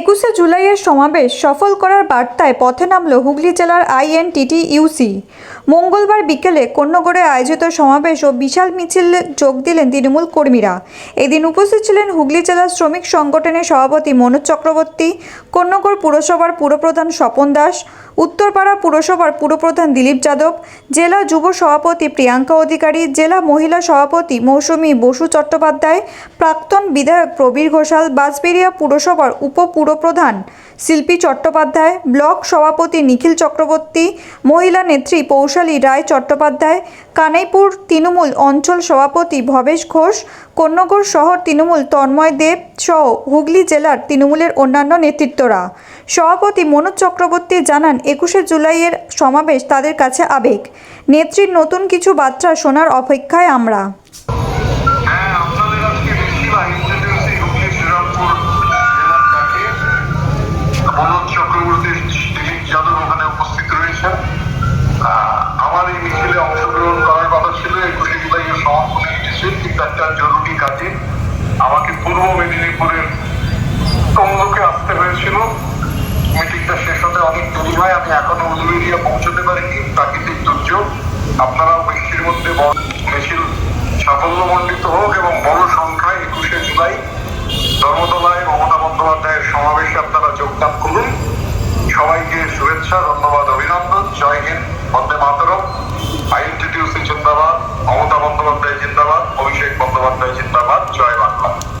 একুশে জুলাইয়ের সমাবেশ সফল করার বার্তায় পথে নামল হুগলি জেলার আইএনটিটি ইউসি মঙ্গলবার বিকেলে কন্যগড়ে আয়োজিত সমাবেশ ও বিশাল মিছিলে যোগ দিলেন তৃণমূল কর্মীরা। এদিন উপস্থিত ছিলেন হুগলি জেলা শ্রমিক সংগঠনের সভাপতি মনোজ চক্রবর্তী, কন্যগড় পুরসভার পুরপ্রধান স্বপন দাস, উত্তরপাড়া পুরসভার পুরপ্রধান দিলীপ যাদব, জেলা যুব সভাপতি প্রিয়াঙ্কা অধিকারী, জেলা মহিলা সভাপতি মৌসুমী বসু চট্টোপাধ্যায়, প্রাক্তন বিধায়ক প্রবীর ঘোষাল, বাঁশবেড়িয়া পুরসভার উপপুরপ্রধান শিল্পী চট্টোপাধ্যায়, ব্লক সভাপতি নিখিল চক্রবর্তী, মহিলা নেত্রী পৌশালী রায় চট্টোপাধ্যায়, কানাইপুর তৃণমূল অঞ্চল সভাপতি ভবেশ ঘোষ কন্যগড় শহর তৃণমূল তন্ময় দেব সহ হুগলি জেলার তৃণমূলের অন্যান্য নেতৃত্বরা। সভাপতি মনোজ চক্রবর্তী জানান, একুশে জুলাইয়ের সমাবেশ তাদের কাছে আবেগ। নেত্রীর নতুন কিছু বার্তা শোনার অপেক্ষায় আমরা। এসেছে কিন্তু একটা জরুরি কাজে আমাকে পূর্ব মেদিনীপুরের তমলুকে আসতে হয়েছিল। মিটিংটা শেষ হতে অনেক দেরি হয়, আমি এখনও উলুবেরিয়া পৌঁছতে পারিনি। প্রাকৃতিক দুর্যোগ, আপনারাও বৃষ্টির মধ্যে মিছিল সাফল্যমণ্ডিত হোক এবং বড় সংখ্যায় একুশে জুলাই ধর্মতলায় মমতা বন্দ্যোপাধ্যায়ের সমাবেশে আপনারা যোগদান করুন। সবাইকে শুভেচ্ছা, ধন্যবাদ, অভিনন্দন। জয় হিন্দ, বন্দে